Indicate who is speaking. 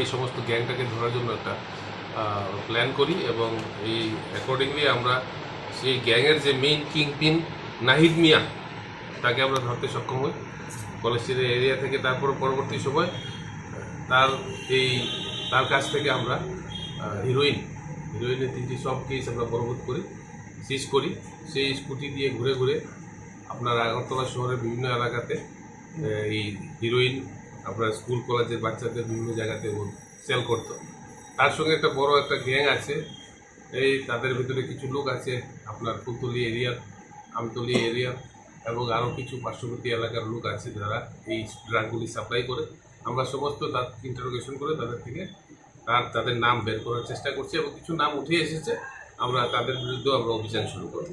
Speaker 1: এই সমস্ত গ্যাংটাকে ধরার জন্য একটা প্ল্যান করি এবং এই অ্যাকর্ডিংলি আমরা সেই গ্যাংয়ের যে মেইন কিং পিন নাহিদ মিয়া, তাকে আমরা ধরতে সক্ষম হই। কলেজের এরিয়া থেকে তারপর পরবর্তী সময় তার এই, তার কাছ থেকে আমরা হিরোইন হিরোইনের তিনটি সব কেস আমরা বরবোধ করি সিজ করি। সেই স্কুটি দিয়ে ঘুরে ঘুরে আপনার আগরতলা শহরের বিভিন্ন এলাকাতে এই হিরোইন আপনার স্কুল, কলেজের বাচ্চাদের বিভিন্ন জায়গাতে সেল করতো। তার সঙ্গে একটা বড় একটা গ্যাং আছে। এই তাদের ভিতরে কিছু লোক আছে, আপনার ফুলতলি এরিয়ার আমতলি এরিয়া এবং আরও কিছু পার্শ্ববর্তী এলাকার লোক আছে যারা এই ড্রাগগুলি সাপ্লাই করে। আমরা সমস্ত তার ইন্টারোগেশন করে তাদের থেকে তার, তাদের নাম বের করার চেষ্টা করছি এবং কিছু নাম উঠে এসেছে। আমরা তাদের বিরুদ্ধেও আমরা অভিযান শুরু করব।